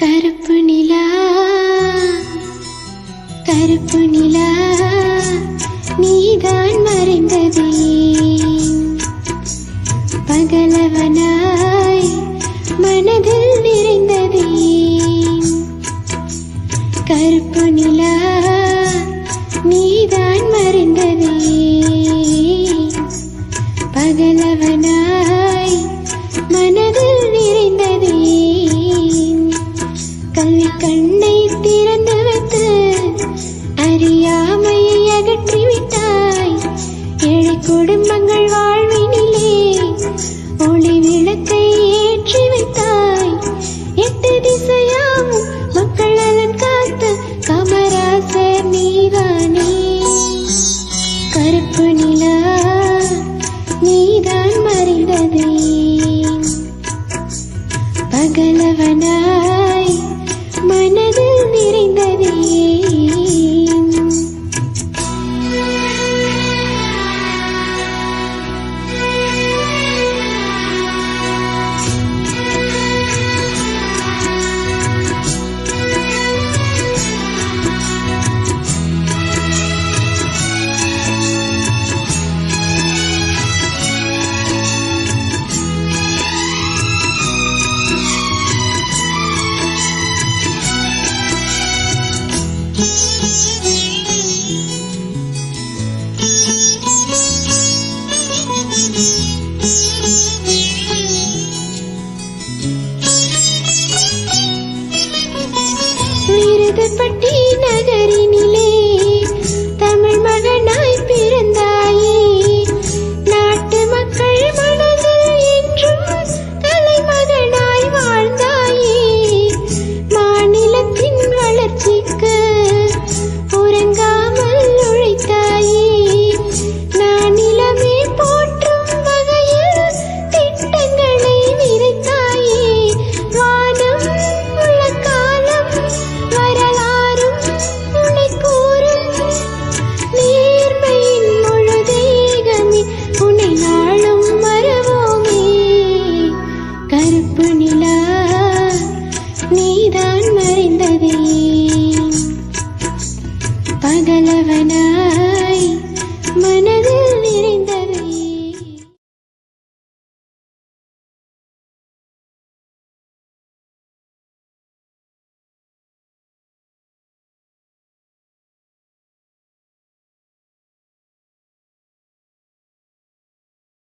கருப்பு நிலா கருப்பு நிலா நீதான் மறைந்ததே பகலவனாய் மனதில் நிறைந்ததே கருப்பு நிலா நீதான் மறைந்ததே பகலவனாய் குடும்பங்கள் வாழ்வினிலே ஒளி விளக்கை ஏற்றி வைத்தாய். எட்டு திசையாவும் மக்கள் அலன் காத்த கமராசர் நீதானே. கருப்பு நிலா நீதான் மறைந்ததே. பகலவன பட்டு Narayan.